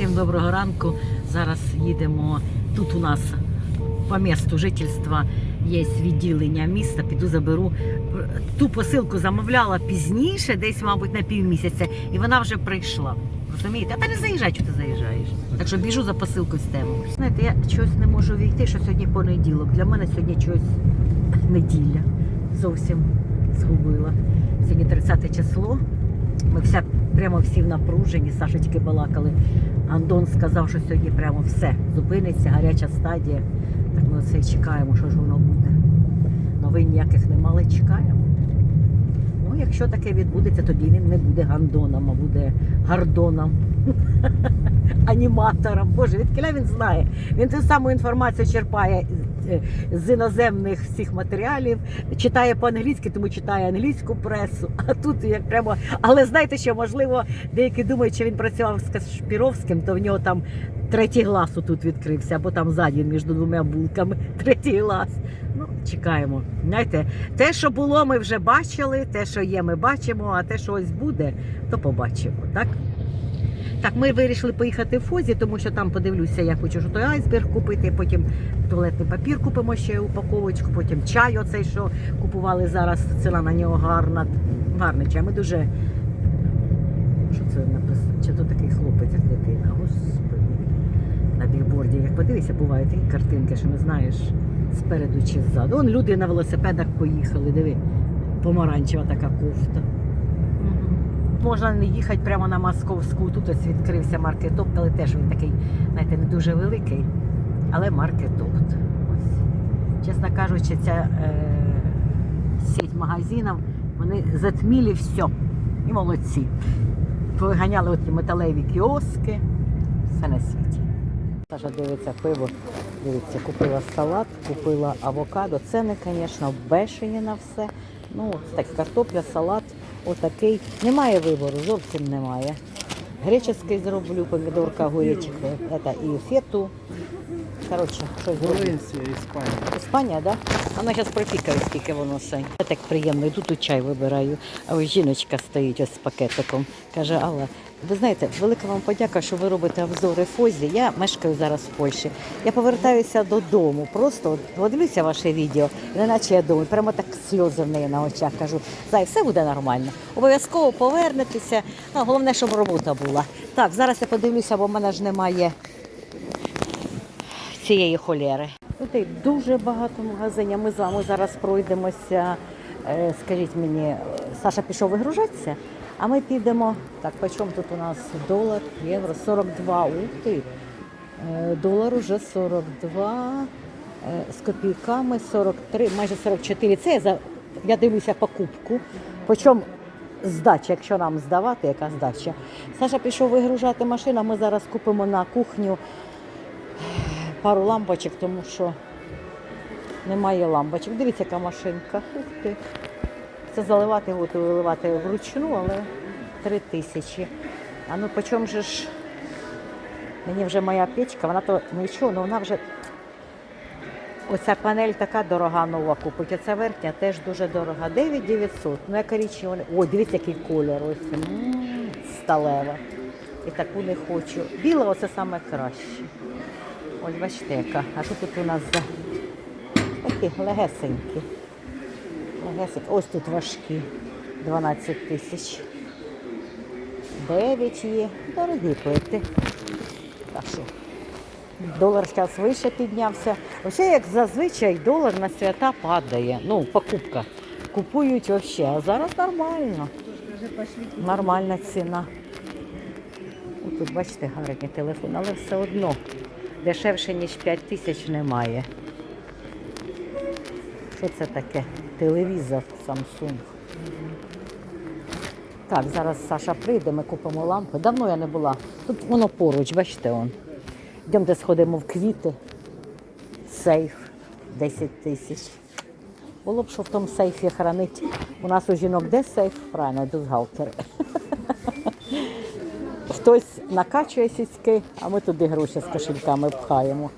Всім доброго ранку. Зараз їдемо. Тут у нас по місту жительства є відділення міста. Піду заберу ту посилку замовляла пізніше, десь, мабуть, на півмісяця, і вона вже прийшла. Розумієте? А та не заїжджай, що ти заїжджаєш. Так що біжу за посилкою з тему. Знаєте, я чогось не можу війти, що сьогодні понеділок. Для мене сьогодні щось неділя. Зовсім згубила. Сьогодні 30 число. Ми вся прямо всі в напруженні, Сашечки балакали. Андон сказав, що сьогодні прямо все зупиниться, гаряча стадія. Так ми оце чекаємо, що ж воно буде. Новин ніяких нема, але чекаємо. Ну, якщо таке відбудеться, тоді він не буде гандоном, а буде гардоном. Аніматором. Боже, відкиля він знає. Він ту саму інформацію черпає з іноземних всіх матеріалів, читає по-англійськи, тому читає англійську пресу. А тут як прямо. Але знаєте, що можливо, деякі думають, що він працював з Кашпіровським, то в нього там третій глаз тут відкрився, або там ззаді між двома булками третій глаз. Ну, чекаємо. Знаєте, те, що було, ми вже бачили, те, що є, ми бачимо, а те, що ось буде, то побачимо. Так? Так, ми вирішили поїхати в Фозі, тому що там подивлюся, я хочу той айсберг купити, потім туалетний папір купимо ще упаковочку, потім чай оцей, що купували зараз. Ціна на нього гарна. Гарний чай. Ми дуже. Що це написано? Чи то такий хлопець, як дитина? Господи. На бігборді, як подивися, бувають такі картинки, що не знаєш спереду чи ззаду. Вон люди на велосипедах поїхали, диви, помаранчева така кофта. Можна не їхати прямо на московську. Тут ось відкрився маркетопт, але теж він такий, знаєте, не дуже великий, але маркетопт. Ось. Чесно кажучи, ця е, сеть магазинів, вони затмілі все. І молодці. Повиганяли оті металеві кіоски, все на світі. Саша дивиться пиво. Дивіться, купила салат, купила авокадо. Ціни, звісно, бешені на все. Ну, так, картопля, салат, отакий. Немає вибору, зовсім немає. Греческий зроблю, помідорка, огуречок, це і фету. Коротше, що зроблю. Валенсія, Іспанія. Іспанія, да? А Вона зараз пропікає, скільки воно все. Я так приємно, йду тут чай вибираю. А ось жіночка стоїть ось з пакетиком. Каже, Алла, ви знаєте, велика вам подяка, що ви робите обзори Фозі. Я мешкаю зараз в Польщі. Я повертаюся додому. Просто подивлюся ваше відео, і неначе я думаю, прямо так сльози в неї на очах. Кажу, зай, все буде нормально. Обов'язково повернетеся. Ну, головне, щоб робота була. Так, зараз я подивлюся, бо в мене ж немає цієї холєри. І дуже багато магазинів. Ми з вами зараз пройдемося. Е, Скажіть мені, Саша пішов вигружатися, а ми підемо. Так, по чому тут у нас долар, євро? 42. Ух ти. Е, Долар уже 42. е, З копійками 43, майже 44. Це я, за, я дивлюся покупку. Почому здача, якщо нам здавати, яка здача. Саша пішов вигружати машину, ми зараз купимо на кухню пару лампочок, тому що немає лампочок. Дивіться, яка машинка. Ух ти. Це заливати, от, виливати вручну, але три тисячі. А ну по чому же ж мені вже моя печка, вона то нічого, але вона вже. Оця панель така дорога нова купить. Оця верхня теж дуже дорога. 9900. Ну яка річ. Ой, дивіться, який колір. Ось. М, Сталева. І таку не хочу. Біла оце саме краще. Ось бачите, яка. А що тут у нас за такі легесенькі. Легесенькі. Ось тут важкі. 12 тисяч. 9 є. Дорогі плити. Так що. Долар зараз вище піднявся. Взагалі, як зазвичай, долар на свята падає. Ну, покупка. Купують взагалі, а зараз нормально. Нормальна ціна. Ось тут, бачите, гарні телефони, але все одно дешевше, ніж 5 тисяч немає. Що це таке? Телевізор Samsung. Так, зараз Саша прийде, ми купимо лампи. Давно я не була. Тут воно поруч, бачите он. Йдемте сходимо в квіти. Сейф 10 тисяч. Було б, що в тому сейфі хранить. У нас у жінок де сейф? Правильно, бюстгальтери. Хтось накачує сіськи, а ми туди гроші з кошельками пхаємо.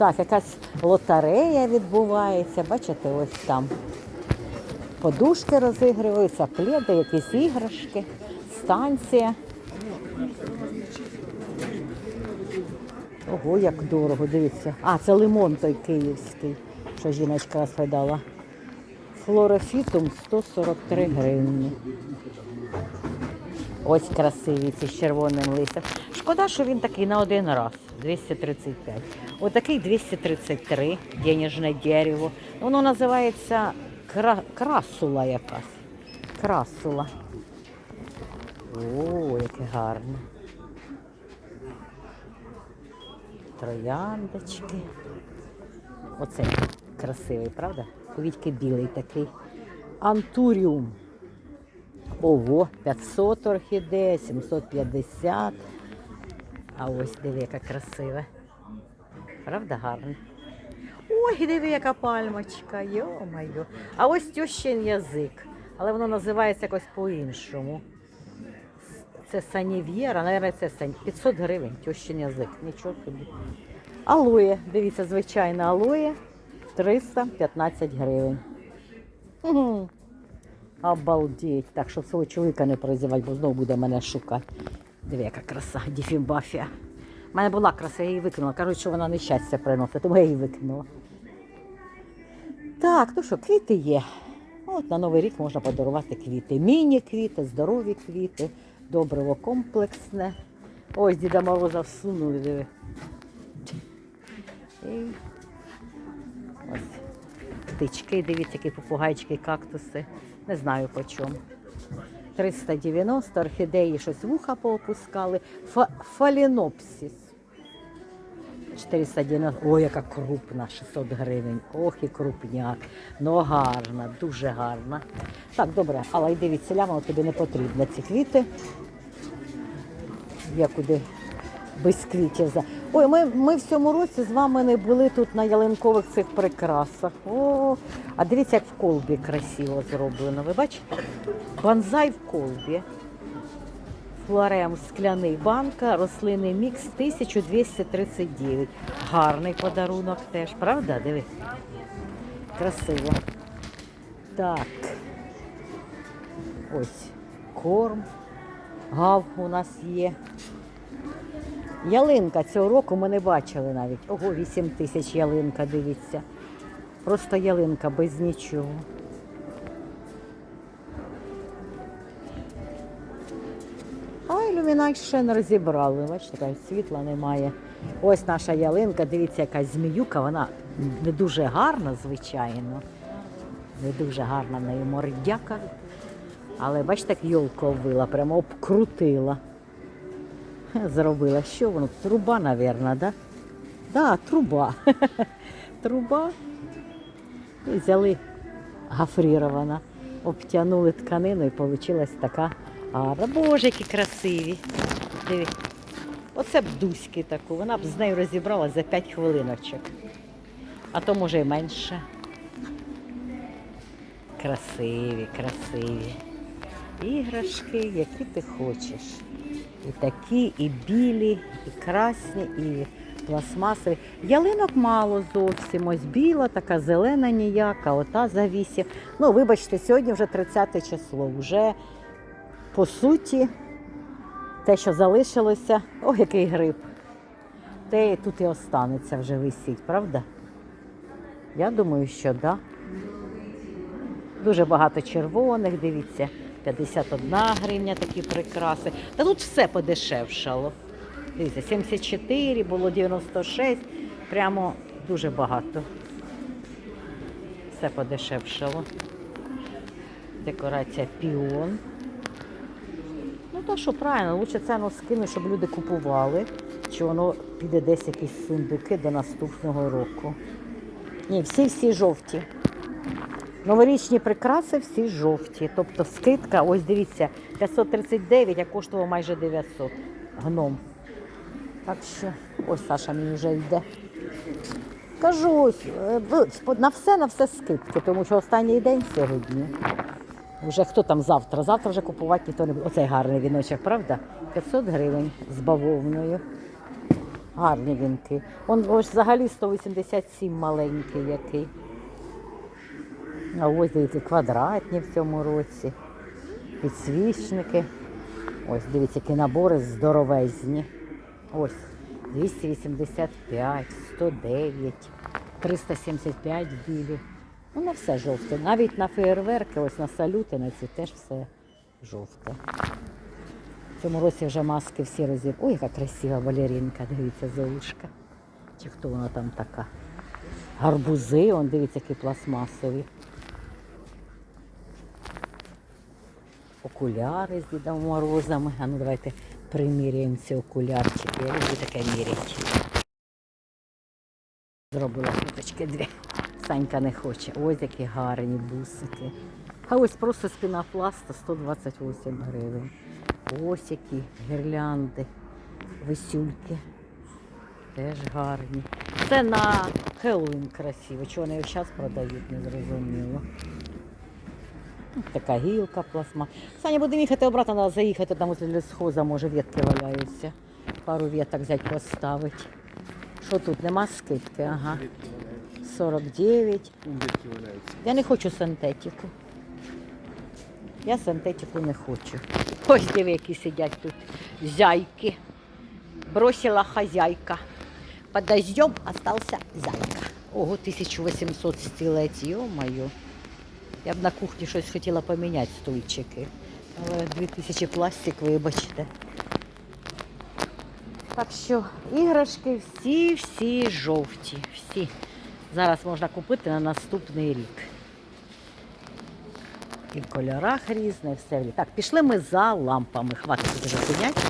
Так, якась лотерея відбувається, бачите, ось там. Подушки розігруються, пледи, якісь іграшки, станція. Ого, як дорого, дивіться. А, це лимон той київський, що жіночка розповідала. Флорофітум 143 гривні. Ось красивий ці з червоним листям. Шкода, що він такий на один раз. 235. Отакий 233, денежне дерево. Воно називається кра... красула якась. Красула. О, яке гарне. Трояндочки. Оце красивий, правда? Повідьки білий такий. Антуріум. Ого, 500 орхідея, 750. А ось диви, яка красива. Правда гарна? Ой, диви, яка пальмочка, йо-моє. А ось тьощин язик. Але воно називається якось по-іншому. Це санів'єра, навіть це сань. 500 гривень, тьощин язик. Нічого собі. Алоє, дивіться, звичайна алоє 315 гривень. Обалдеть. Так, щоб свого чоловіка не прозівати, бо знову буде мене шукати. Диви, яка краса, діфімбафія. У мене була краса, я її викинула. Кажуть, що вона нещастя приносить, тому я її викинула. Так, ну що, квіти є. От на Новий рік можна подарувати квіти. Міні-квіти, здорові квіти, добриво комплексне. Ось Діда Мороза всунули, диви. Ось птички, дивіться, які попугайчики, кактуси. Не знаю по чому. 390 орхідеї щось вуха поопускали. Фа- фалінопсис. 490. Ой, яка крупна, 600 гривень. Ох, і крупняк. Ну гарна, дуже гарна. Так, добре, але йди від селя, воно тобі не потрібно. Ці квіти. Я куди без квітів. Ой, ми, ми в цьому році з вами не були тут на ялинкових цих прикрасах. О, а дивіться, як в колбі красиво зроблено. Ви бачите? Банзай в колбі. Флорем скляний банка, рослинний мікс 1239. Гарний подарунок теж, правда? Диви. Красиво. Так. Ось корм. Гав у нас є. Ялинка цього року ми не бачили навіть. Ого, 8 тисяч ялинка, дивіться. Просто ялинка без нічого. А ілюмінат ще не розібрали. Бачите, світла немає. Ось наша ялинка, дивіться, якась зміюка, вона не дуже гарна, звичайно. Не дуже гарна в неї мордяка. Але бачите, як йолку обвила, прямо обкрутила. Зробила. Що воно? Труба, мабуть, да? Да, труба. труба. І взяли гофрірована, обтянули тканину і вийшла така гарна. Боже, які красиві. Диви. Оце б дуськи таку. Вона б з нею розібралась за 5 хвилиночок. А то може і менше. Красиві, красиві. Іграшки, які ти хочеш. І такі, і білі, і красні, і пластмасові. Ялинок мало зовсім. Ось біла, така зелена ніяка, ота за вісім. Ну, вибачте, сьогодні вже 30 число. Вже по суті, те, що залишилося, о, який гриб. Те тут і останеться вже висіть, правда? Я думаю, що так. Да. Дуже багато червоних, дивіться, 51 гривня такі прикраси. Та тут все подешевшало. Дивіться, 74, було 96, прямо дуже багато. Все подешевшало. Декорація піон. Ну то що правильно, лучше ціну скину, щоб люди купували, чи воно піде десь якісь сундуки до наступного року. Ні, всі-всі жовті. Новорічні прикраси всі жовті. Тобто скидка, ось дивіться, 539, а коштував майже 900 гном. Так що, ось Саша мені вже йде. Кажу, ось, е, на все, на все скидки, тому що останній день сьогодні. Вже хто там завтра? Завтра вже купувати ніхто не буде. Оцей гарний віночок, правда? 500 гривень з бавовною. Гарні вінки. Он ось взагалі 187 маленький який. А ось дивіться, квадратні в цьому році. Підсвічники. Ось, дивіться, які набори здоровезні. Ось. 285, 109, 375 білі. Ну, не все жовте. Навіть на феєрверки, ось на салюти, на ці теж все жовте. В цьому році вже маски всі розіб. Ой, яка красива балерінка, дивіться, золушка. Чи хто вона там така? Гарбузи, он дивіться, які пластмасові. Окуляри з Дідом Морозами. А ну давайте приміряємо ці окулярчики. Я люблю таке міряти. Зробила фоточки дві. Санька не хоче. Ось які гарні бусики. А ось просто з пінопласта 128 гривень. Ось які гірлянди, висюльки. Теж гарні. Це на Хеллоуін красиво. Чого вони зараз продають, не зрозуміло. Така гілка, пластма. Саня, будемо їхати обратно, треба заїхати, там ось лісхоза, може, ветки валяються. Пару веток взяти, поставити. Що тут, нема скидки? Ага. 49. Я не хочу синтетику. Я синтетику не хочу. Ось диви, які сидять тут зяйки. Бросила хазяйка. Подождем, остался зайка. Ого, 1800 стілець, йо-моє. Я б на кухні щось хотіла поміняти стульчики. Але 2000 пластик, вибачте. Так що іграшки всі-всі жовті. Всі. Зараз можна купити на наступний рік. І в кольорах різне, все. Так, пішли ми за лампами. Хватить вже зупинять.